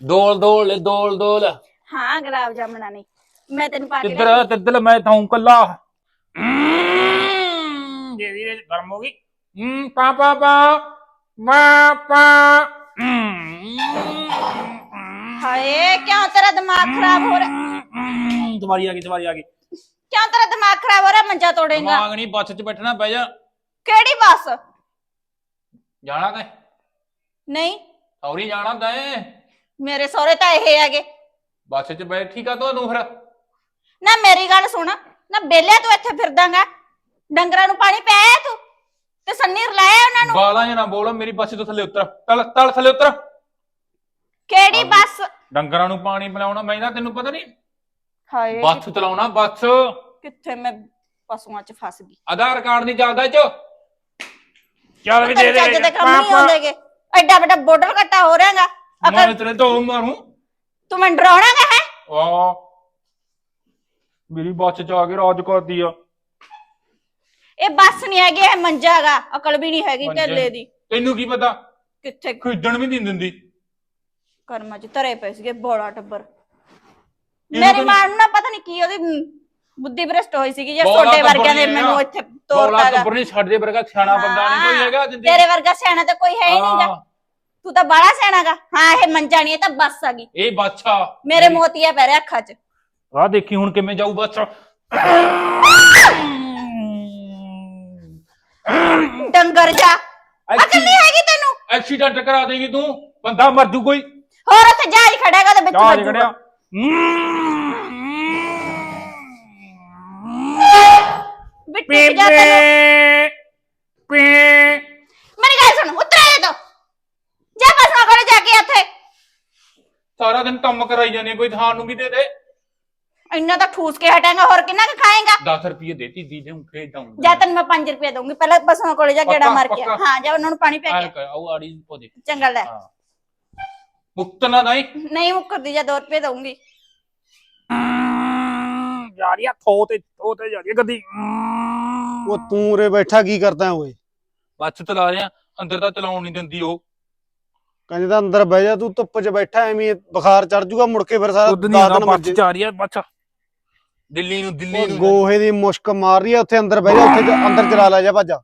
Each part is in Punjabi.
ਦੋਲ ਦੋਲ ਦੋਲ ਦੋਲ ਹਾਂ ਗੁਲਾਬ ਜਾਮਣਾ ਨਹੀਂ ਮੈਂ ਤੈਨੂੰ ਪਾ ਕੇ ਕਿੱਧਰ ਤਿੱਦਲ ਮੈਂ ਤਾਂ ਕੱਲਾ। ਜੇ ਵੀ ਗਰਮ ਹੋ ਗਈ। ਪਾ ਪਾ ਪਾ। ਮਾ ਪਾ। ਹਾਏ ਕਿਉਂ ਤੇਰਾ ਦਿਮਾਗ ਖਰਾਬ ਹੋ ਰਿਹਾ? ਤੁਹਾਡੀ ਆ ਗਈ ਤੁਹਾਡੀ ਆ ਗਈ। ਕਿਉਂ ਤੇਰਾ ਦਿਮਾਗ ਖਰਾਬ ਹੋ ਰਿਹਾ? ਮੰਜਾ ਤੋੜੇਗਾ। ਦਿਮਾਗ ਨਹੀਂ ਬੱਸ 'ਚ ਬੈਠਣਾ ਪੈ ਜਾ। ਕਿਹੜੀ ਬੱਸ? ਜਾਣਾ ਤੇ। ਨਹੀਂ। ਸੌਰੀ ਜਾਣਾ ਤੈਂ। ਮੇਰੇ ਸਹੁਰੇ ਤਾਂ ਇਹ ਹੈਗੇ। ਬੱਸ 'ਚ ਬੈਠੀ ਕਾ ਤੂੰ ਫਿਰ? ਨਾ ਮੇਰੀ ਗੱਲ ਸੁਣ ਨਾ ਬੇਲਿਆ ਤੂੰ ਇੱਥੇ ਫਿਰਦਾਗਾ। ਡੰਗਰਾਂ ਨੂੰ ਪਾਣੀ ਪਿਆਇਆ ਤੂੰ ਤੇ ਸੰਨੀ ਰਲਾਇਆ ਉਹਨਾਂ ਨੂੰ? ਗਾਲਾਂ ਜਾਂ ਨਾ ਬੋਲ ਮੇਰੀ ਬੱਸ ਤੋਂ ਥੱਲੇ ਉਤਰ। ਤਲ ਤਲ ਥੱਲੇ ਉਤਰ। ਕਿਹੜੀ ਬੱਸ? ਡੰਗਰਾਂ ਨੂੰ ਪਾਣੀ ਪਿਲਾਉਣਾ ਮੈਂ ਨਾ ਤੈਨੂੰ ਪਤਾ ਨਹੀਂ ਹਾਏ। ਬੱਸ ਚਲਾਉਣਾ ਬੱਸ। ਕਿੱਥੇ ਮੈਂ ਪਸ਼ੂਆਂ 'ਚ ਫਸ ਗਈ। ਆਧਾਰ ਕਾਰਡ ਨਹੀਂ ਚੱਲਦਾ ਇਹ ਚ। ਚੱਲ ਵੀ ਦੇ ਦੇ ਚੱਜ ਦੇ ਕੰਮ ਨਹੀਂ ਆਉਂਦੇਗੇ। ਐਡਾ ਵੱਡਾ ਬੋਰਡਰ ਕੱਟਾ ਹੋ ਰਿਹਾਗਾ। ਅਕਲ ਤੇਰੇ ਤੋਂ ਮਾਰੂ ਤੂੰ ਮੈਨੂੰ ਡਰਾਉਣਾਗਾ ਹੈ? ਆ ਮੇਰੀ ਬੱਸ ਚ ਆ ਕੇ ਰਾਜ ਕਰਦੀ ਆ। ਇਹ ਬੱਸ ਨਹੀਂ ਹੈਗੀ ਇਹ ਮੰਜਾ ਅਕਲ ਵੀ ਨਹੀਂ ਹੈਗੀ ਮੰਜਾ। ਢੇਲੇ ਦੀ। ਤੈਨੂੰ ਕੀ ਪਤਾ? ਕਿੱਥੇ ਖਰੀਦਣ ਵੀ ਨਹੀਂ ਦਿੰਦੀ। ਕਰਮਾਂ 'ਚ ਧਰੇ ਪਏ ਸੀਗੇ ਬੋੜਾ ਟੱਬਰ। ਮੇਰੀ ਤਾਂ- ਮਾਂ ਨੂੰ ਨਾ ਪਤਾ ਨਹੀਂ ਕੀ ਉਹਦੀ ਮ, ਬੁੱਧੀ ਭ੍ਰਸ਼ਟ ਹੋਈ ਸੀਗੀ ਜੇ ਬੋਲਾ ਛੋਟੇ ਟੱਬਰ ਵਰਗਿਆਂ ਨਹੀਂ ਮੈਨੂੰ ਹੈਗਾ। ਇੱਥੇ ਤੋਲਾ ਤੋਰਤਾਗਾ ਟੱਬਰ ਨਹੀਂ ਛੱਡ ਦੇ ਵਰਗਾ ਸਿਆਣਾ ਬੰਦਾ ਨਹੀਂ ਕੋਈ ਹੈਗਾ ਜਿੰਦੀ। ਤੇਰੇ ਵਰਗਾ ਸਿਆਣਾ ਤਾਂ ਕੋਈ ਹੈ ਹੀ ਨਹੀਂਗਾ ਤੂੰ ਤਾਂ ਬਾੜਾ ਸਿਆਣਾਗਾ ਹਾਂ ਇਹ ਮੰਜਾ ਨਹੀਂ ਇਹ ਤਾਂ ਬੱਸ ਹੈਗੀ ਇਹ ਬਾਦਸ਼ਾ ਮੇਰੇ ਮੋਤੀਆ ਪੈ ਰਿਹਾ ਅੱਖਾਂ 'ਚ। ਆ ਦੇਖੀ ਹੁਣ ਕਿਵੇਂ ਜਾਊ ਬੱਸ ਡੰਗਰ ਜਾ। ਅਕਲ ਨਹੀਂ ਹੈਗੀ ਤੈਨੂੰ? ਐਕਸੀਡੈਂਟ ਕਰਾ ਦੇਗੀ ਤੂੰ। ਬੰਦਾ ਮਰ ਜੂ ਕੋਈ। ਹੋਰ ਉੱਥੇ ਜਾ ਹੀ ਖੜੇਗਾ ਤੇ ਵਿੱਚ ਚਾਹ ਵੱਜੂਗਾ। ਟਿਕ ਜਾ ਤੈਨੂੰ। ਪੀ ਗੱਲ ਸੁਣ ਉਤਰ ਜਾ ਤੋ ਜਾ ਬਸ ਕੋਲੇ ਜਾ ਕੇ ਉੱਥੇ ਸਾਰਾ ਦਿਨ ਕੰਮ ਕਰਾਈ ਜਾਂਦੇ ਕੋਈ ਥਾਂ ਨੂੰ ਵੀ ਦੇ ਦੇ। ਇੰਨਾ ਤਾਂ ਠੂਸ ਕੇ ਹਟਾਂਗਾ ਹੋਰ ਕਿੰਨਾ ਕੁ ਖਾਏਗਾ? 10 ਰੁਪਏ ਦੇਤੀ ਦੀ ਦੇ ਖੇਡ ਦਊਂ ਜਾਂ ਤੈਨੂੰ ਮੈਂ 5 ਰੁਪਏ ਦਊਂਗੀ ਪਹਿਲਾਂ ਬਸਾਂ ਕੋਲੇ ਜਾ ਗੇੜਾ ਮਾਰ ਕੇ। ਹਾਂ ਜਾ ਉਹਨਾਂ ਨੂੰ ਪਾਣੀ ਪਿਆ ਕੇ ਆਉ ਆੜੀ ਪੋ ਦੇ। ਚੰਗਾ ਲੈ। ਮੁਕਤ ਨਾ ਨਹੀਂ ਨਹੀਂ ਮੁੱਕਰਦੀ ਜਾ 2 ਰੁਪਏ ਦਊਂਗੀ। ਜਾ ਰਹੀ ਆ ਥੋ ਤੇ ਥੋ ਤੇ ਜਾ ਰਹੀ ਗੱਡੀ ਉਹ ਤੂੰ ਉਰੇ ਬੈਠਾ ਕੀ ਕਰਦਾ ਓਏ? ਬੱਸ ਚਲਾ ਰਿਹਾ ਅੰਦਰ ਤਾਂ ਚਲਾਉਣ ਨਹੀਂ ਦਿੰਦੀ ਉਹ। ਕਹਿੰਦੇ ਤਾਂ ਅੰਦਰ ਬਹਿ ਜਾ ਤੂੰ ਧੁੱਪ 'ਚ ਬੈਠਾ ਐਵੇਂ ਬੁਖਾਰ ਚੜ ਜੂਗਾ ਮੁੜ ਕੇ ਫਿਰ ਸਾਰਾ ਉਦ ਨਹੀਂ ਦਸ ਆਉਂਦਾ ਦਿਨ ਬੱਸ ਮੱਜੇ ਜਾ ਰਹੀ ਆ ਬੱਸ। ਦਿੱਲੀ ਨੂੰ ਦਿੱਲੀ ਨੂੰ। ਗੋਹੇ ਦੀ ਮੁਸ਼ਕ ਮਾਰ ਰਹੀ ਆ ਉੱਥੇ ਅੰਦਰ ਬਹਿ ਜਾ ਉੱਥੇ ਅੰਦਰ ਚਲਾ ਲੈ ਜਾ ਭੱਜਾ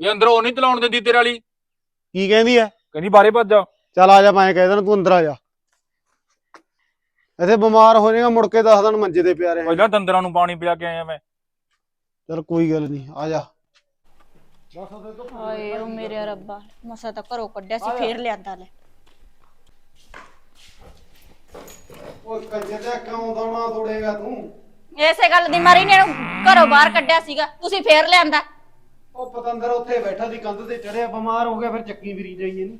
ਇਹ ਅੰਦਰ ਉਹ ਨਹੀਂ ਚਲਾਉਣ ਦਿੰਦੀ ਤੇਰੇ ਵਾਲੀ। ਕੀ ਕਹਿੰਦੀ ਐ? ਕਹਿੰਦੀ ਬਾਰੇ ਭੱਜ ਜਾ। ਚੱਲ ਆ ਜਾ ਮੈਂ ਕਹਿ ਦੇਣਾ ਤੂੰ ਅੰਦਰ ਆ ਜਾ। ਇੱਥੇ ਬਿਮਾਰ ਹੋ ਜਾਏਗਾ ਮੁੜ ਕੇ 10 ਦਿਨ ਮੰਜੇ ਤੇ ਪਿਆ ਰਹੇ ਪਹਿਲਾਂ ਦੰਦਰਾਂ ਨੂੰ ਪਾਣੀ ਪਿਲਾ ਕੇ ਆਇਆ ਮੈਂ। ਚੱਲ ਕੋਈ ਗੱਲ ਨਹੀਂ ਆ ਜਾ। ਹਾਏ ਉਹ ਮੇਰੇ ਰੱਬਾ ਮਸਾ ਤਾਂ ਘਰੋਂ ਕੱਢਿਆ ਸੀ ਫੇਰ ਲਿਆਂਦਾ ਲੈ। ਓਏ ਕੰਜਰ ਦਾ ਕਿਉਂ ਦੌਣਾ ਤੋੜੇਗਾ ਤੂੰ? ਇਸੇ ਗੱਲ ਦੀ ਮਾਰੀ ਨੇ ਇਹਨੂੰ ਘਰੋਂ ਬਾਹਰ ਕੱਢਿਆ ਸੀਗਾ ਤੁਸੀਂ ਫੇਰ ਲਿਆਂਦਾ। ਉਹ ਪਤੰਦਰ ਉੱਥੇ ਬੈਠਾ ਦੀ ਕੰਧ ਤੇ ਚੜਿਆ ਬਿਮਾਰ ਹੋ ਗਿਆ ਫਿਰ ਚੱਕੀ ਫਿਰੀ ਜਾਈ ਇਹਨੂੰ।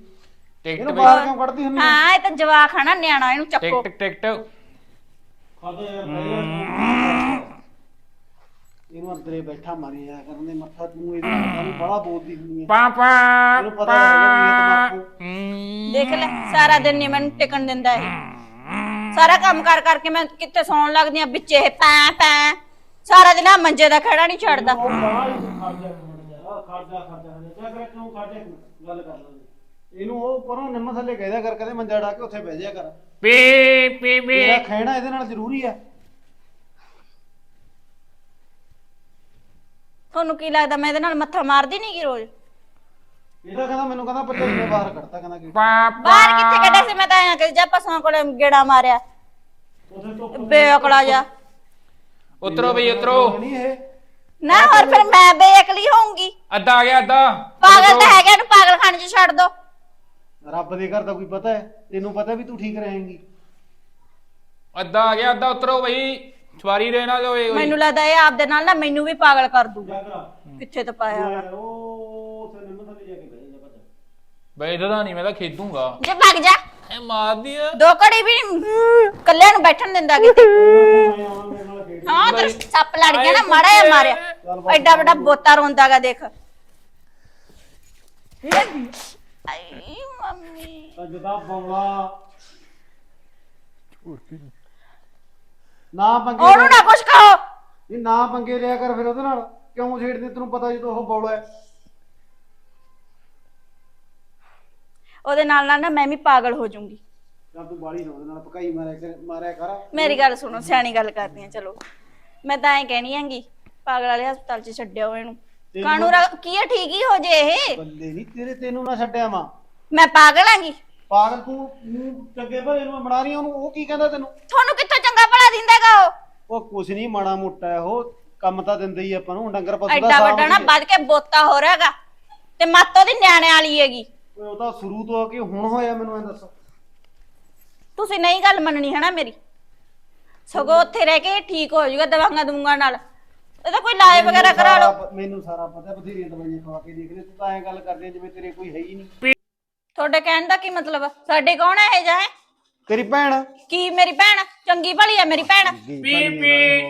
ਟਿਕਟ ਇਹਨੂੰ ਵੀ ਬਾਹਰ ਕਿਉਂ ਕੱਢਦੀ ਹੁੰਦੀ ਹਾਂ ਇਹ ਤਾਂ ਜਵਾਕ ਖਾਣਾ ਨਿਆਣਾ ਇਹਨੂੰ ਚੱਕੋ। Ticket ticket. ਖਾਦਾ ਯਾਰ ਪਹਿਲਾਂ ਇਹਨੂੰ ਅੰਦਰੇ ਬੈਠਾ ਮਾਰੀ ਜਾ ਕਰਦੇ ਮੱਥਾ ਤੂੰ ਇਹਦੇ ਨੂੰ ਬੜਾ ਬੋਲਦੀ ਹੁੰਦੀ ਹੈ ਪਾਪਾ ਇਹਨੂੰ ਪਤਾ ਹੈਗਾ ਵੀ ਇਹ ਤਮਾਕੂ ਦੇਖ ਲੈ ਸਾਰਾ ਦਿਨ ਨਹੀਂ ਮੈਨੂੰ ਟਿਕਣ ਦਿੰਦਾ ਇਹ। ਸਾਰਾ ਕੰਮ ਕਰ ਕਰਕੇ ਮੈਂ ਕਿੱਥੇ ਸੌਣ ਲੱਗਦੀ ਆ ਵਿੱਚ ਇਹ ਪੈ ਪੈ। ਸਾਰਾ ਦਿਨ ਮੰਜੇ ਦਾ ਖੜਾ ਨਹੀਂ ਛੱਡਦਾ। ਉਹ ਬੜਾ ਹੀ ਖਰਜਾ ਖਰਜਾ ਖਰਜਾ ਖਰਜਾ ਕਿਆ ਕਰ ਕਿਉਂ ਖਰਜਾ ਗੱਲ ਕਰ ਲੈ। ਇਹਨੂੰ ਉਹ ਪਰੋਂ ਨਿੰਮ ਥੱਲੇ ਕਹਿਦਾ ਕਰ ਕਦੇ ਮੰਜਾ ਢਾ ਕੇ ਉੱਥੇ ਬਹਿ ਜਾ ਕਰ। ਪੀ ਪੀ ਪੀ। ਤੇਰਾ ਖਹਿਣਾ ਇਹਦੇ ਨਾਲ ਜ਼ਰੂਰੀ ਹੈ ਤੁਹਾਨੂੰ ਕੀ ਲੱਗਦਾ ਮੈਂ ਇਹਦੇ ਨਾਲ ਮੱਥਾ ਮਾਰਦੀ ਨਹੀਂ ਗੀ ਰੋਜ਼? ਇਹ ਤਾਂ ਕਹਿੰਦਾ ਮੈਨੂੰ ਕਹਿੰਦਾ ਪੱਤੇ ਨੇ ਬਾਹਰ ਕੱਢਤਾ ਕਹਿੰਦਾ ਕਿ ਪਾਪਾ। ਬਾਹਰ ਕਿੱਥੇ ਕੱਢਿਆ ਸੀ? ਮੈਂ ਤਾਂ ਐਂ ਕਿ ਜਾ ਪਸਾਂ ਕੋਲੇ ਗੇੜਾ ਮਾਰਿਆ। ਉਥੇ ਜਾ। ਉਤਰੋ ਬਈ ਉਤਰੋ। ਨਹੀਂ ਇਹ। ਨਾ ਹੋਰ ਫਿਰ ਮੈਂ ਬੇਅਕਲੀ ਹੋਊਂਗੀ। ਅੱਧਾ ਆ ਗਿਆ ਅੱਧਾ। ਪਾਗਲ ਤਾਂ ਹੈਗਾ ਇਹਨੂੰ ਪਾਗਲਖਾਨੇ 'ਚ ਛੱਡ ਦੋ। ਰੱਬ ਦੇ ਘਰ ਦਾ ਕੋਈ ਪਤਾ ਹੈ? ਤੈਨੂੰ ਪਤਾ ਵੀ ਤੂੰ ਠੀਕ ਰਹੇਂਗੀ। ਅੱਧਾ ਆ ਗਿਆ ਅੱਧਾ ਉਤਰੋ ਬਈ। ਸਵਾਰੀ ਰਹਿਣਾ ਓਏ ਮੈਨੂੰ ਲੱਗਦਾ ਇਹ ਆਪਦੇ ਨਾਲ ਨਾ ਮੈਨੂੰ ਵੀ ਪਾਗਲ ਕਰ ਦੂਗਾ ਜਾ ਕਿੱਥੇ ਤਾਂ ਪਾਇਆ। ਉਹ ਉਥੇ ਨਿੰਮ ਥੱਲੇ ਜਾ ਕੇ ਬਹਿ ਜਾ ਭੱਜ ਬਈ ਇਹਦਾ ਨਹੀਂ ਮੈਂ ਤਾਂ ਖੇਡੂੰਗਾ। ਜੇ ਭੱਗ ਜਾ। ਐ ਮਾਰਦੀ ਆ ਦੋ ਘੜੀ ਵੀ ਨੀ, ਕੱਲਿਆਂ ਨੂੰ ਬੈਠਣ ਦਿੰਦਾ ਕਿਤੇ। ਹਾਂ ਤੇ ਸੱਪ ਲੜ ਗਿਆ ਨਾ ਮਾੜਾ ਜਿਹਾ ਮਾਰਿਆ। ਐਡਾ ਵੱਡਾ ਬੋਤਾ ਰੋਂਦਾਗਾ ਦੇਖ। ਆਈ ਮੰਮੀ। ਨਾ ਪੰਗੇ ਉਹਨੂੰ ਨਾ ਕੁਛ ਕਹੋ। ਨਹੀਂ ਨਾ ਪੰਗੇ ਲਿਆ ਕਰ ਫਿਰ ਉਹਦੇ ਨਾਲ। ਕਿਉਂ ਛੇੜਦੇ ਤੈਨੂੰ ਪਤਾ ਜਦੋਂ ਉਹ ਬੌਲਾ ਹੈ? ਉਹਦੇ ਨਾਲ ਨਾਲ ਨਾ ਮੈਂ ਵੀ ਪਾਗਲ ਹੋ ਜਾਊਂਗੀ। ਜਾਂ ਤੂੰ ਬਾੜੀ ਨਾ ਉਹਦੇ ਨਾਲ ਪਕਾਈ ਮਾਰਿਆ ਕਰ- ਮਾਰਿਆ ਕਰ। ਮੇਰੀ ਗੱਲ ਸੁਣੋ ਸਿਆਣੀ ਗੱਲ ਕਰਦੀ ਆ ਚਲੋ। ਮੈਂ ਤਾਂ ਐ ਕਹਿਣੀ ਆਂਗੀ ਪਾਗਲ ਵਾਲੇ ਹਸਪਤਾਲ 'ਚ ਛੱਡਿਓ ਇਹਨੂੰ। ਤੈਨੂੰ- ਰ- ਕੀ ਆ ਠੀਕ ਹੀ ਹੋ ਜੇ ਇਹ? ਬੱਲੇ ਨਹੀਂ ਤੇਰੇ ਤੈਨੂੰ ਨਾ ਛੱਡਿਆ ਮਾਂ ਮੈਂ ਪਾਗਲ ਆਂਗੀ ਪਾਗਲ ਤੂੰ ਮੂੰਹ ਚੰਗੇ ਭਲੇ ਨੂੰ ਬਣਾ ਰਹੀ ਆ ਉਹਨੂੰ ਉਹ ਕੀ ਕਹਿੰਦਾ ਤੈਨੂੰ? ਤੁਹਾਨੂੰ ਕਿੱਥੋਂ ਚੰਗਾ ਭਲਾ ਦਿੰਦਾਗਾ ਉਹ? ਉਹ ਕੁਛ ਨਹੀਂ ਮਾੜਾ ਮੋਟਾ ਹੈ ਉਹ। ਕੰਮ ਤਾਂ ਦਿੰਦਾ ਹੀ ਆਪਾਂ ਨੂੰ ਡੰਗਰ ਪਸ਼ੂ ਦਾ ਐਡਾ ਵੱਡਾ ਨਾ ਵੱਧ ਕੇ ਬੋਤਾ ਹੋ ਰਿਹਾਗਾ ਤੇ ਮੱਤ ਉਹਦੀ ਨਿਆਣੇ ਵਾਲੀ ਹੈਗੀ। ਓਏ ਉਹ ਤਾਂ ਸ਼ੁਰੂ ਤੋਂ ਆ ਕੇ ਹੁਣ ਹੋਇਆ ਮੈਨੂੰ ਐ ਦੱਸ। ਤੁਸੀਂ ਨਹੀਂ ਗੱਲ ਮੰਨਣੀ ਹੈ ਨਾ ਮੇਰੀ? ਸਗੋਂ ਉੱਥੇ ਰਹਿ ਕੇ ਠੀਕ ਹੋ ਜਾਊਗਾ ਦਵਾਈਆਂ ਦੂੰਗਾ ਨਾਲ। ਇਹਦਾ ਕੋਈ ਇਲਾਜ ਵਗੈਰਾ ਕਰਾ ਲਓ। ਸਾਰਾ ਪ- ਮੈਨੂੰ ਸਾਰਾ ਪਤਾ ਬਥੇਰੀਆਂ ਦਵਾਈਆਂ ਖਵਾ ਕੇ ਦੇਖ ਲੈ ਤੂੰ ਤਾਂ ਐਂ ਗੱਲ ਕਰਦੀ ਆਂ ਜਿਵੇਂ ਤੇਰੇ ਕੋਈ ਹੈ ਹੀ ਨਹੀਂ। ਤੁਹਾਡੇ ਕਹਿਣ ਦਾ ਕੀ ਮਤਲਬ? ਆ? ਸਾਡੇ ਕੌਣ ਹੈ ਇਹ ਜਾ ਤੇਰੀ ਭੈਣ? ਕੀ ਮੇਰੀ ਭੈਣ? ਚੰਗੀ ਭਲੀ ਆ ਮੇਰੀ ਭੈਣ? ਪੀ ਪੀ।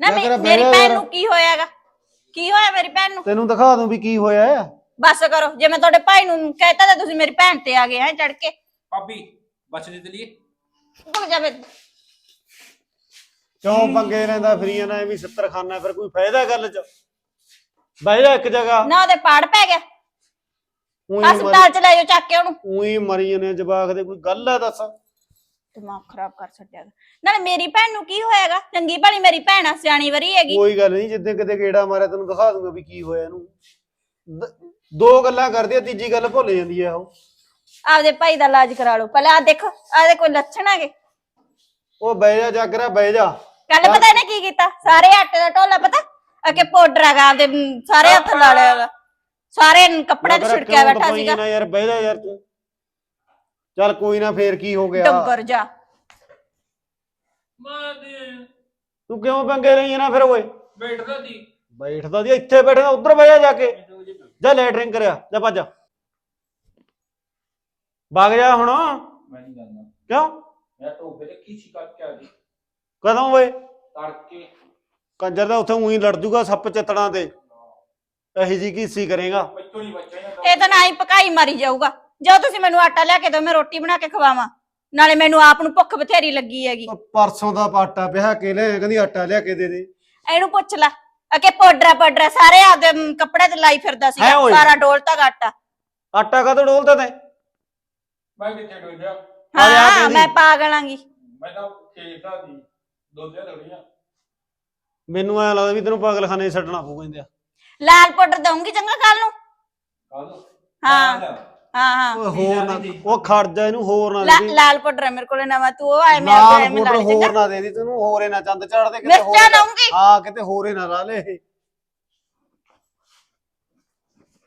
ਨਾ ਮੈਂ ਮੇ- ਤੇਰਾ ਮੇਰੀ ਭੈਣ। ਨੂੰ ਕੀ ਹੋਇਆਗਾ ਕੀ ਹੋਇਆ ਮੇਰੀ ਭੈਣ ਨੂੰ? ਤੈਨੂੰ ਦਿਖਾ ਦੂੰ ਵੀ ਕੀ ਹੋਇਆ ਹੈ। ਬਸ ਕਰੋ ਜੇ ਮੈਂ ਤੁਹਾਡੇ ਭਾਈ ਨੂੰ ਕਹਿਤਾ ਤਾਂ ਤੁਸੀਂ ਮੇਰੀ ਭੈਣ ਤੇ ਆ ਗਏ ਹੈ ਚੜ ਕੇ। ਭਾਬੀ ਬੱਚ ਦੇ ਦਲੀਏ ਭੁੱਲ ਜਾਵੇ। ਕਿਉਂ ਪੰਗੇ ਲੈਂਦਾ ਫਰੀ ਨਾ ਐਵੇਂ 70 ਖਾਨਾ ਫਿਰ ਕੋਈ ਫਾਇਦਾ ਗੱਲ ਚ? ਬਹਿ ਜਾ ਇੱਕ ਜਗ੍ਹਾ। ਨਾ ਉਹਦੇ ਪਾੜ ਪੈ ਗਿਆ। ਉਹੀ ਹਸਪਤਾਲ ਚ ਲੈ ਜਾਓ ਚੱਕ ਕੇ ਉਹਨੂੰ। ਉਹੀ ਮਰੀ ਜਨੇ ਜਵਾਕ ਦੇ ਕੋਈ ਗੱਲ ਹੈ ਦੱਸ? ਦਿਮਾਗ ਖਰਾਬ ਕਰ ਛੱਡਿਆ। ਗਾ। ਨਾਲੇ ਮੇਰੀ ਭੈਣ ਨੂੰ ਕੀ ਹੋਇਆਗਾ? ਚੰਗੀ ਭਲੀ ਮੇਰੀ ਭੈਣ ਆ ਸਿਆਣੀ ਵਰੀ ਹੈਗੀ। ਕੋਈ ਗੱਲ ਨਹੀਂ ਜਿੱਦੇ ਕਿਤੇ ਗੇੜਾ ਮਾਰਿਆ ਤੈਨੂੰ ਦਿਖਾ ਦੂੰਗਾ ਵੀ ਕੀ ਹੋਇਆ ਇਹਨੂੰ। ਦ- ਦੋ ਗੱਲਾਂ ਕਰਦੀ ਆ ਤੀਜੀ ਗੱਲ ਭੁੱਲ ਜਾਂਦੀ ਆ ਉਹ। ਆਪਦੇ ਭਾਈ ਦਾ ਇਲਾਜ ਕਰਾ ਲਓ। ਪਹਿਲਾਂ ਆ ਦੇਖੋ ਆਦੇ ਕੋਈ ਲੱਛਣ ਹੈਗੇ? ਉਹ ਬਹਿ ਜਾ ਜਾਗਰਾ ਬਹਿ ਜਾ। ਕੱਲ ਪਤਾ ਇਹਨੇ ਕੀ ਕੀਤਾ? ਸਾਰੇ ਆਟੇ ਦਾ ਢੋਲਾ ਪਤਾ? ਅਕੇ ਪਾਊਡਰ ਹੈਗਾ ਆਪਦੇ ਮ, ਸਾਰੇ ਹੱਥ ਲਾ ਲਿਆ ਹੈਗਾ। ਸਾਰੇ ਕੱਪੜੇ ਤੇ ਮੈਂ ਛਿੜਕਿਆ ਕਿਉਂ ਬੈਠਾ ਸੀਗਾ। ਨਾ ਯਾਰ ਬਹਿ ਜਾ ਯਾਰ ਤੂੰ। ਚੱਲ ਕੋਈ ਨਾ ਫੇਰ ਕੀ ਹੋ ਗਿਆ। ਡੰਗਰ ਜਾ। ਮਾਂ ਦੇ ਤੂੰ ਕਿਉਂ ਪੰਗੇ ਲਈ ਨਾ ਫਿਰ ਓਏ? ਬੈਠਦਾ ਦੀ ਬੈਠਦਾ ਜੀ ਇੱਥੇ ਬੈਠਾ ਉੱਧਰ ਬਹਿ ਜਾ ਜਾ ਕੇ। ਜਾ ਲੈਟਰਿੰਗ ਕਰਿਆ ਜਾ ਭੱਜ। ਵਗ ਜਾ ਹੁਣ। ਮੈਂ ਨਹੀਂ ਜਾਣਾ ਕਿਉਂ? ਮੈਂ ਤੇ ਕੀ ਸ਼ਿਕਾਇਤ ਕਿਆ ਦੀ ਕਦੋਂ ਓਏ? ਤੜਕੇ। ਕੰਜਰ ਦਾ ਉੱਥੇ ਉਹੀ ਲੜ ਜੂਗਾ ਸੱਪ ਚਿੱਤੜਾਂ ਤੇ। ਇਹੀ ਜੀ ਕਰੇਗਾ? ਬੱਚੋ ਨਹੀਂ ਬੱਚਾ ਇਹ ਤਾਂ ਨਾ ਹੀ ਪਕਾਈ ਮਾਰੀ ਜਾਊਗਾ। ਜਦੋਂ ਤੁਸੀਂ ਮੈਨੂੰ ਆਟਾ ਲਿਆ ਕੇ ਦਿਓ ਮੈਂ ਰੋਟੀ ਬਣਾ ਕੇ ਖਵਾਵਾਂ। ਨਾਲੇ ਮੈਨੂੰ ਆਪ ਨੂੰ ਭੁੱਖ ਬਥੇਰੀ ਲੱਗੀ ਹੈਗੀ। ਉਹ ਪਰਸੋਂ ਦਾ ਆਟਾ ਕੇ ਲੈ ਕਹਿੰਦੀ ਆਟਾ ਲਿਆ ਕੇ ਦੇ ਦੇ। ਇਹਨੂੰ ਪੁੱਛ ਲੈ। ਅਕੇ ਪਾਊਡਰ ਪਾਊਡਰ ਸਾਰੇ ਆਪਦੇ ਮ, ਕੱਪੜੇ ਤੇ ਲਾਈ ਫਿਰਦਾ ਹੈ ਓਏ। ਸਾਰਾ ਡੋਲਤਾ ਆਟਾ ਆਟਾ ਕਦੋਂ ਡੋਲਦਾ ਤੈਂ? ਮੈਂ ਕਿੱਥੇ ਡੋਲ ਗਿਆ ਆ ਜਾ ਹਾਂ। ਮੈਂ ਪਾਗਲ ਆਂਗੀ ਮੈਂ ਤਾਂ ਖੇਡਦਾ ਦੀ ਦੋਦੇ ਰਗੜੀਆਂ ਮੈਨੂੰ ਐ ਲੱਗਦਾ ਵੀ ਤੈਨੂੰ ਪਾਗਲਖਾਨੇ ਛੱਡਣਾ ਪਊ ਕਹਿੰਦੇ ਆ। ਲਾਲ ਪਾਊਡਰ ਦਊਂਗੀ ਚੰਗਾ ਕੱਲ ਨੂੰ? ਕੱਲ ਹਾਂ। ਹਾਂ ਹਾਂ। ਓਏ ਹੋਰ ਨਾ ਉਹ ਖੜ ਜਾ ਇਹਨੂੰ ਹੋਰ ਨਾ ਲਾ- ਦੇ। ਦੀ ਲਾਲ ਪਾਊਡਰ ਹੈ ਮੇਰੇ ਕੋਲ ਨਵਾਂ ਤੂੰ ਉਹ ਲਾਲ ਐਵੇਂ ਲਾ ਪਾਊਡਰ ਲਈ ਹੋਰ ਚੰਗਾ ਨਾ ਦੇ ਦੀ ਤੈਨੂੰ ਹੋਰੇ ਨਾ ਚੰਦ ਚੜਦੇ ਕਿਤੇ ਮਿਰਚਾਂ ਹੋਰ ਲਾਉਂਗੀ। ਹਾਂ ਕਿਤੇ ਹੋਰੇ ਨਾ ਲਾ ਲੈ। ਇਹ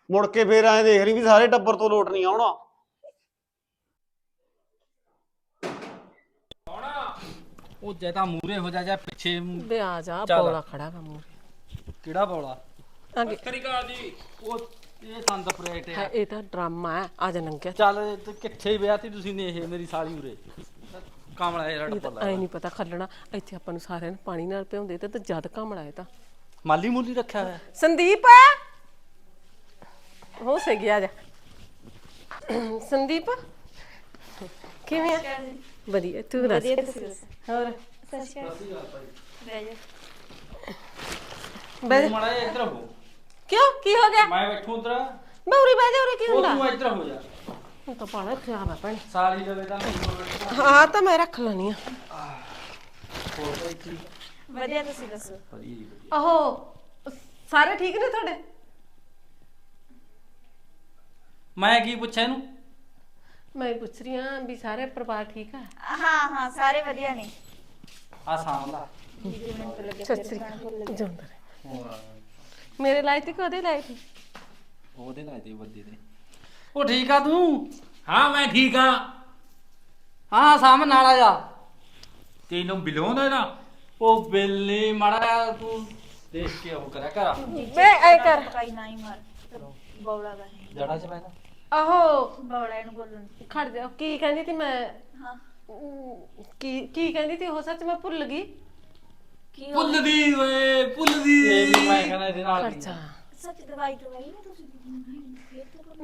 ਮੁੜ ਕੇ ਫੇਰ ਐਂ ਦੇਖ ਲਈ ਵੀ ਸਾਰੇ ਟੱਬਰ ਤੋਂ ਲੋਟ ਨਹੀਂ ਆਉਣਾ। ਉਹ ਜੇ ਤਾਂ ਮੂਰੇ ਹੋ ਜਾ ਜਾਂ ਪਿੱਛੇ ਮੂੰਹ- ਬੇ ਆ ਜਾ ਚੱਲ। ਬੋਲਾ ਖੜਾ ਵਾ ਮੂੰਹ ਕਿਹੜਾ ਬੌਲਾ? ਅੱਗੇ। ਤਰੀਕਾ ਦੀ ਉਹ ਇਹ ਸੰਦ ਪ੍ਰੇਟ ਹੈ ਇਹ ਤਾਂ ਡਰਾਮਾ ਹੈ ਆ ਜਾ ਨੰਗਿਆ। ਚੱਲ ਤੇ ਕਿੱਥੇ ਵਿਆਹਤੀ ਤੁਸੀਂ ਨੇ ਇਹ ਮੇਰੀ ਸਾਲੀ ਉਰੇ। ਕਾਮਲਾ ਇਹ ਰੜ ਤਾਂ ਐ ਨਹੀਂ ਪਤਾ ਖੱਲਣਾ ਇੱਥੇ ਆਪਾਂ ਨੂੰ ਸਾਰਿਆਂ ਨੂੰ ਪਾਣੀ ਨਾਲ ਪਿਉਂਦੇ ਤੇ ਤੇ ਜਦ ਕਾਮੜਾ ਇਹ ਤਾਂ। ਮਾਲੀ ਮੂਲੀ ਰੱਖਿਆ ਹੋਇਆ। ਸੰਦੀਪ! ਹੋ ਸੇ ਗਿਆ ਜਾ। ਸੰਦੀਪ! ਕਿਵੇਂ ਆ? ਵਧੀਆ ਤੂੰ ਦੱਸ। ਹੋਰ? ਬੈ ਮਾੜਾ ਜਿਹਾ ਇੱਧਰ ਹੋ ਕਿਉਂ? ਕੀ ਹੋ ਗਿਆ? ਮੈਂ ਬੈਠੂ ਉਧਰ। ਮੈਂ ਉਰੇ ਬਹਿ ਜਾ ਉਰੇ ਕੀ ਉਹ ਹੁੰਦਾ? ਤੂੰ ਇੱਧਰ ਹੋ ਜਾ। ਹੁਣ ਤਾਂ ਪਾਣਾ ਖਰਾਬ ਆ ਭੈਣੇ। ਸਾਲੀ ਜਵੇ ਤਾਂ ਨਹੀਂ ਹੋ ਹਾਂ ਤਾਂ ਮੈਂ ਰੱਖ ਲੈਣੀ ਆ। ਵਧੀਆ ਤੁਸੀਂ ਦੱਸੋ? ਆਹੋ ਸਾਰੇ ਠੀਕ ਨੇ ਤੁਹਾਡੇ? ਮੈਂ ਕੀ ਪੁੱਛਿਆ ਇਹਨੂੰ? ਮੈਂ ਪੁੱਛ ਰਹੀ ਹਾਂ ਵੀ ਸਾਰੇ ਪਰਿਵਾਰ ਠੀਕ ਆ? ਹਾਂ ਹਾਂ ਸਾਰੇ ਵਧੀਆ ਨੇ। ਆ ਸਾਂਭਲਾ ਸਤਿ ਸ੍ਰੀ ਅਕਾਲ। ਜਿਉਂਦਾ ਰਹੇ। ਮੇਰੇ ਲਾਇਕ ਤੇ ਕਦੇ ਲਾਇਕ ਸੀ ਉਹਦੇ ਨਾਲ ਤੇ ਵੱਡੇ ਦੇ ਉਹ ਠੀਕ ਆ ਤੂੰ? ਹਾਂ ਮੈਂ ਠੀਕ ਆ। ਹਾਂ ਸਾਹਮਣੇ ਨਾਲ ਆ ਜਾ। ਤੈਨੂੰ ਬਿਲੋਂਦਾ ਨਾ ਉਹ ਬਿੱਲੀ ਮਾੜਾ ਜਿਹਾ ਤੂੰ ਦੇਖ ਕੇ ਉਹ ਕਰਿਆ ਕਰ। ਮੈਂ ਐ ਕਰ। ਪਕਾਈ ਨਾ ਹੀ ਮਾਰ ਬੌਲਾ ਦਾ ਜੜਾ ਚ ਪੈਣਾ ਆਹੋ। ਬੌਲਾ ਇਹਨੂੰ ਬੋਲਣ। ਖੜ ਜਾ। ਕੀ ਕਹਿੰਦੀ ਤੀ ਮੈਂ? ਹਾਂ। ਕੀ ਕੀ ਕਹਿੰਦੀ ਤੀ ਉਹ ਸੱਚ ਮੈਂ ਭੁੱਲ ਗਈ? ਕੀ ਭੁੱਲਦੀ ਓਏ ਇਹ ਵੀ ਮੈਂ ਕਹਿੰਦਾ ਇਹਦੇ ਨਾਲ ਸੱਚ ਦਵਾਈ ਦਵਾਈ ਨਾ ਤੁਸੀਂ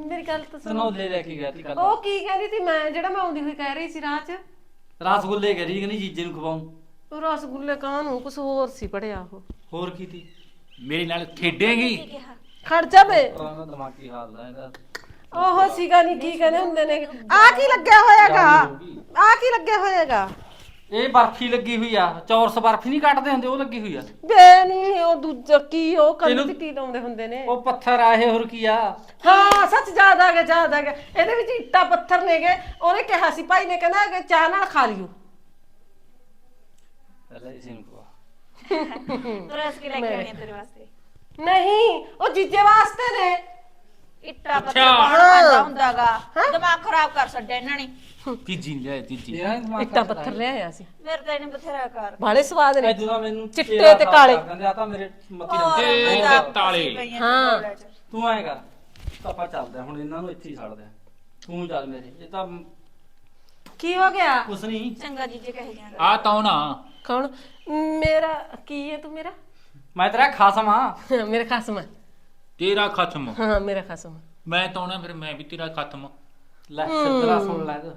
ਮੇਰੀ ਗੱਲ ਤਾਂ ਸੁਣੋ। ਸਨੌਲੇ ਲੈ ਕੇ ਗਿਆ ਤੀ ਕੱਲ ਉਹ ਕੀ ਕਹਿੰਦੀ ਤੀ ਮੈਂ ਜਿਹੜਾ ਮੈਂ ਆਉਂਦੀ ਹੋਈ ਕਹਿ ਰਹੀ ਸੀ ਰਾਹ 'ਚ? ਰਸਗੁੱਲੇ ਕਰੀ ਕਿ ਨਹੀਂ ਜੀਜੇ ਨੂੰ ਖਵਾਉਂ। ਉਹ ਰਸਗੁੱਲੇ ਕਾਹਨੂੰ? ਕੁਝ ਹੋਰ ਸੀ ਪੜਿਆ ਉਹ। ਹੋਰ ਕੀ ਤੀ ਮੇਰੇ ਨਾਲ ਖੇਡੇਗੀ। ਖੜ ਜਾ ਬੇ ਪੁਰਾਣਾ ਦਿਮਾਗੀ ਹਾਲ ਦਾ ਇਹਦਾ? ਉਹ ਸੀਗਾ ਨਹੀਂ ਕੀ ਕਹਿੰਦੇ ਹੁੰਦੇ ਨੇ। ਆ ਕੀ ਲੱਗਿਆ ਹੋਇਆਗਾ? ਆ ਕੀ ਲੱਗਿਆ ਹੋਇਆਗਾ? ਇਹ ਬਰਫੀ ਲੱਗੀ ਹੋਈ ਆ ਚੌਰਸ ਬਰਫੀ ਨਹੀਂ ਕੱਟਦੇ ਹੁੰਦੇ ਉਹ ਲੱਗੀ ਹੋਈ ਆ। ਬੇ ਨਹੀਂ ਉਹ ਦੂਜਾ ਕੀ ਉਹ ਕੰਨ ਤੇ ਕੀ ਲਾਉਂਦੇ ਹੁੰਦੇ ਨੇ? ਉਹ ਪੱਥਰ ਆ ਇਹ ਹੋਰ ਕੀ ਆ? ਹਾਂ ਸੱਚ ਯਾਦ ਆ ਗਿਆ ਯਾਦ ਆ ਗਿਆ। ਇਹਦੇ ਵਿੱਚ ਇੱਟਾਂ ਪੱਥਰ ਨੇਗੇ ਉਹਨੇ ਕਿਹਾ ਸੀ ਭਾਈ ਨੇ ਕਹਿੰਦਾ ਕਿ ਚਾਹ ਨਾਲ ਖਾ ਲਿਓ। ਪਹਿਲਾਂ ਇਸੇ ਨੂੰ ਪਵਾ। ਰਸ ਕੇ ਲੈ ਕੇ ਆਉਣੀ ਆ ਤੇਰੇ ਵਾਸਤੇ। ਨਹੀਂ ਉਹ ਜੀਜੇ ਵਾਸਤੇ ਨੇ। ਇੱਟਾ ਪੱਥਰ ਅੱਛਾ। ਖਾਂਦਾ ਹੁੰਦਾਗਾ। ਦਿਮਾਗ ਖਰਾਬ ਕਰ ਛੱਡਿਆ ਇਹਨਾਂ ਨੇ। ਤੀਜੀ ਲਿਆ ਤੀਜੀ। ਤੇਰਾ ਨੀ ਦਿਮਾਗ ਇੱਟਾਂ ਖਰਾਬ ਪੱਥਰ ਲਿਆਇਆ ਸੀ ਮੇਰੇ ਤਾਂ ਇਹਨੇ ਬਥੇਰਾ ਕਰ ਬਾਲੇ ਸਵਾਦ ਨੇ। ਜਦੋਂ ਮੈਨੂੰ ਚਿੱਟੇ ਤੇ ਕਾਲੇ। ਕਰ ਦਿੰਦੇ ਆ ਤਾਂ ਮੇਰੇ ਮੱਤੀ ਹੋਰ ਮੈਂ ਤੇ ਤਾਲੇ। ਫਸੀ ਪਈ ਆਂ ਹਾਂ। ਕੋਲੇ 'ਚ। ਤੂੰ ਐ ਕਰ ਆਪਾਂ ਚੱਲਦੇ ਆ, ਹੁਣ ਇਹਨਾਂ ਨੂੰ ਇੱਥੇ ਹੀ ਛੱਡਦੇ ਆ। ਤੂੰ ਚੱਲ ਮੇਰੇ ਇਹ ਤਾਂ ਕੀ ਹੋ ਗਿਆ? ਕੁਛ ਨਹੀਂ। ਚੰਗਾ ਜੀਜੇ ਕਹੇ ਜਾਂ ਆ। ਤਾਂ ਨਾ ਕੌਣ? ਮੇਰਾ ਕੀ ਹੈ ਤੂੰ ਮੇਰਾ? ਮੈਂ ਤੇਰਾ ਖਾਸਮ ਆ। ਮੇਰਾ ਖਸਮ ਹੈ ਤੇਰਾ ਖਤਮ। ਹਾਂ ਮੇਰਾ ਖਸਮ। ਮੈਂ ਤਾਂ ਨਾ ਫਿਰ ਮੈਂ ਵੀ ਤੇਰਾ ਖਤਮ। ਲੈ ਸਿੱਧਰਾ ਸੁਣ ਲੈ ਤੂੰ।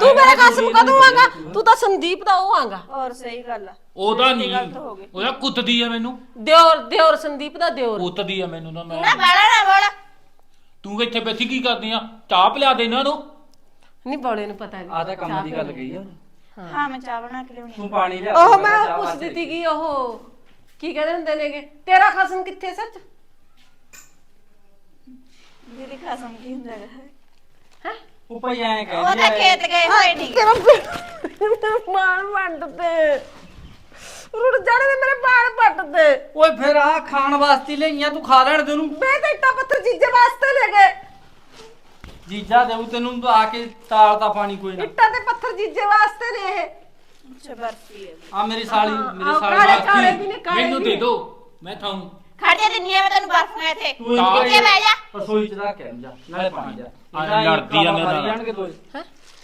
ਤੂੰ ਮੇਰਾ ਖਸਮ ਕਦੋਂ ਆਂਗਾ? ਤੂੰ ਤਾਂ ਸੰਦੀਪ ਦਾ ਉਹ ਆਂਗਾ। ਹੋਰ ਸਹੀ ਗੱਲ ਆ। ਉਹਦਾ ਨਹੀਂ। ਗਈ। ਉਹਦਾ ਕੁੱਤਦੀ ਆ ਮੈਨੂੰ। ਦਿਓਰ ਦਿਓਰ ਸੰਦੀਪ ਦਾ ਦਿਓਰ। ਕੁੱਤਦੀ ਆ ਮੈਨੂੰ ਤਾਂ ਨਾ ਮੈਂ ਬਾਲਾ ਨਾ ਬੋਲ। ਤੂੰ ਇੱਥੇ ਬੈਠੀ ਕੀ ਕਰਦੀ ਆ? ਚਾਹ ਪਿਲਾ ਦੇ ਇਹਨਾਂ ਨੂੰ। ਨਹੀਂ ਬੋਲੇ ਨੂੰ ਪਤਾ ਆ ਨਹੀਂ ਤਾਂ ਕੰਮ ਦੀ ਗੱਲ ਕਹੀ ਆ। ਹਾਂ। ਮੈਂ ਚਾਹ ਬਣਾ ਕੇ ਲਿਆਉਣੀ ਆ। ਤੂੰ ਪਾਣੀ ਲਿਆ। ਉਹ ਮੈਂ ਪੁੱਛਦੀ ਵਾਸਤੇ। ਸੀਗੀ ਉਹ ਕੀ ਕਹਿੰਦੇ ਹੁੰਦੇ ਨੇਗੇ? ਤੇਰਾ ਖਸਮ ਕਿੱਥੇ ਸੱਚ? ਦੀਦੀ ਖਸਮ ਕੀ ਹੁੰਦਾ ਹੈ? ਹੈ? ਉਹ ਭਈ ਐ ਉਹ ਤਾਂ ਆ ਖੇਤ ਗਏ ਹੋਏ ਨਹੀਂ ਤੇਰਾ ਮਾਰ ਵੰਡ ਤੇ ਰੁੜ ਜਾਣੇ ਨੇ ਮੇਰੇ ਬਾਲ ਪੱਟ ਤੇ ਓਏ ਫਿਰ ਆ ਖਾਣ ਵਾਸਤੇ ਲਈਆਂ ਤੂੰ ਖਾ ਲੈਣ ਦੇ ਉਹਨੂੰ। ਮੈਂ ਤਾਂ ਇੱਟਾਂ ਪੱਥਰ ਜੀਜੇ ਵਾਸਤੇ ਲੈ ਗਏ। ਜੀਜਾ ਦੇਉ ਤੈਨੂੰ ਤਾਂ ਆ ਕੇ ਤਾਲ ਦਾ ਪਾਣੀ ਕੋਈ ਨਾ। ਇੱਟਾਂ ਤੇ ਪੱਥਰ ਜੀਜੇ ਵਾਸਤੇ ਨੇ ਇਹ। ਅੱਛਾ ਬਰਫੀ ਹੈ। ਆ ਮੇਰੀ ਸਾਲੀ ਮੇਰੇ ਆਹ ਸਾਲੀ ਕਾਲੇ ਵਾਸਤੇ। ਕਾਲੇ ਵੀ ਨੇ ਕਾਲੇ ਮੈਨੂੰ ਵੀ ਦੇ ਨੇ। ਦੋ ਮੈਂ ਖਾਊਂ। ਖੜ ਜਾ ਦਿੰਨੀ ਆ ਮੈਂ ਤੈਨੂੰ ਬਰਫ ਮੈਂ ਇੱਥੇ। ਤੂੰ ਤਾਂ- ਬਹਿ ਜਾ। ਰਸੋਈ ਚ ਦਾ ਕਹਿ ਜਾ ਨਾਲੇ ਪਾਣੀ ਜਾ ਆ ਇਹਦਾ ਲੜਦੀ ਆ ਮੇਰੇ ਨਾਲ। ਜਾਣਗੇ ਦੋਏ।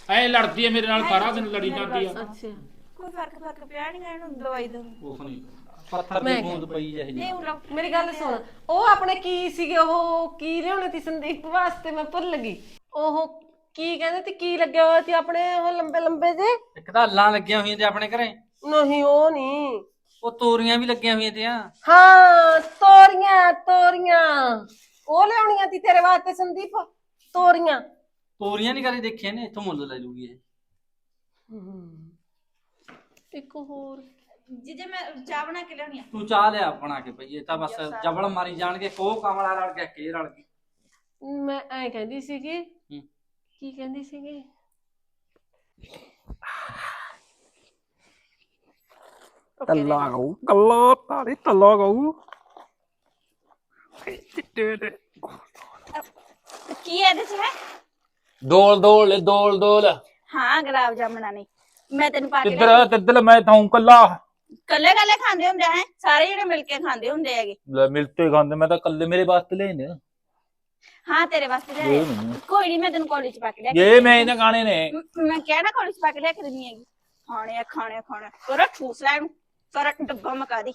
ਐ ਲੜਦੀ ਆ ਮੇਰੇ ਨਾਲ ਸਾਰਾ ਦਿਨ ਲੜੀ ਜਾਂਦੀ ਆ। ਅੱਛਾ। ਕੋਈ ਫ਼ਰਕ ਫ਼ਰਕ ਪਿਆ ਨਹੀਂ ਇਹਨੂੰ ਦਵਾਈ ਦਊਂ ਕੁਛ ਨਹੀਂ ਪੱਥਰ ਮੈਂ ਦੀ ਬੂੰਦ ਪਈ ਜਿਹੀ ਨਹੀਂ ਉਹ ਡਾਕਟਰ ਮੇਰੀ ਗੱਲ ਸੁਣ ਉਹ ਆਪਣੇ ਕੀ ਸੀਗੇ ਉਹ ਕੀ ਲਿਆਉਣੇ ਸੀ ਸੰਦੀਪ ਵਾਸਤੇ? ਮੈਂ ਭੁੱਲ ਗਈ। ਉਹ ਕੀ ਕਹਿੰਦੇ ਤੇ ਕੀ ਲੱਗਿਆ ਹੋਇਆ ਸੀ ਆਪਣੇ ਉਹ ਲੰਬੇ ਲੰਬੇ ਜੇ ਇੱਕ ਤਾਂ ਅੱਲਾਂ ਲੱਗੀਆਂ ਹੋਈਆਂ ਤੇ ਆਪਣੇ ਘਰੇ। ਨਹੀਂ ਉਹ ਨਹੀਂ ਉਹ ਤੋਰੀਆਂ ਵੀ ਲੱਗੀਆਂ ਹੋਈਆਂ ਤੇ ਆ ਹਾਂ ਤੋਰੀਆਂ ਤੋਰੀਆਂ। ਉਹ ਲਿਆਉਣੀਆਂ ਸੀ ਤੇਰੇ ਵਾਸਤੇ ਸੰਦੀਪ ਤੋਰੀਆਂ। ਤੋਰੀਆਂ ਨਹੀਂ ਕਦੇ ਦੇਖੀਆਂ ਨੇ? ਇੱਥੋਂ ਮੁੱਲ ਲੈ ਲੂਗੀ ਇਹ। ਇੱਕ ਹੋਰ। ਜੀਜੇ ਮੈਂ ਚਾਹ ਬਣਾ ਕੇ ਲਿਆਉਣੀ ਆ। ਤੂੰ ਚਾਹ ਲਿਆ ਬਣਾ ਕੇ ਇਹ ਤਾਂ ਬਸ ਜਬਲ ਮਾਰੀ ਜਾਣਗੇ ਕੋ ਕਮਲਾ ਰਲ ਗਿਆ ਕੇ ਰਲ ਗਈ। ਮੈਂ ਐ ਕਹਿੰਦੀ ਸੀਗੀ। ਕੀ ਕਹਿੰਦੀ ਸੀਗੀ? ਕੱਲਾ ਗਊ ਕੱਲਾ ਤਾੜੀ ਕੱਲਾ ਗਊ ਕੀ ਹੈ ਇਹਦੇ ਚ ਹੈ ਦੋਲ ਦੋਲ ਦੋਲ ਦੋਲ ਹਾਂ ਗੁਲਾਬ ਜਾਮਣਾ ਨਹੀਂ ਮੈਂ ਤੈਨੂੰ ਪਾ ਕੇ ਕਿੱਧਰ ਕਿੱਧਰ ਮੈਂ ਤਾਂ ਕੱਲਾ ਕੱਲੇ ਕੱਲੇ ਖਾਂਦੇ ਹੁੰਦੇ ਹੈ ਸਾਰੇ ਜਿਹੜੇ ਮਿਲ ਕੇ ਖਾਂਦੇ ਹੁੰਦੇ ਹੈਗੇ ਲੈ ਮਿਲਤੇ ਖਾਂਦੇ ਮੈਂ ਤਾਂ ਕੱਲੇ ਮੇਰੇ ਵਾਸਤੇ ਲੈਨੇ ਹਾਂ ਤੇਰੇ ਵਾਸਤੇ ਲੈ ਇਹ ਆਏ। ਮੈਨੂੰ ਕੋਈ ਨਹੀਂ ਮੈਂ ਤੈਨੂੰ ਕਾਲਜ ਪਾ ਕੇ ਲਿਆ ਕੇ ਇਹ ਮੈਂ ਇਹਨਾਂ ਗਾਣੇ ਨੇ ਮ- ਮੈਂ ਕਿਹਾ ਨਾ ਕਾਲਜ ਚ ਪਾ ਕੇ ਲਿਆ ਕੇ ਦਿੰਨੀ ਹੈਗੀ ਖਾਣੇ ਆ ਖਾਣੇ ਆ ਖਾਣੇ ਆ। ਸਾਰਾ ਠੂਸ ਲੈਣ ਸਾਰਾ ਡੱਬਾ ਮਕਾ ਦੀ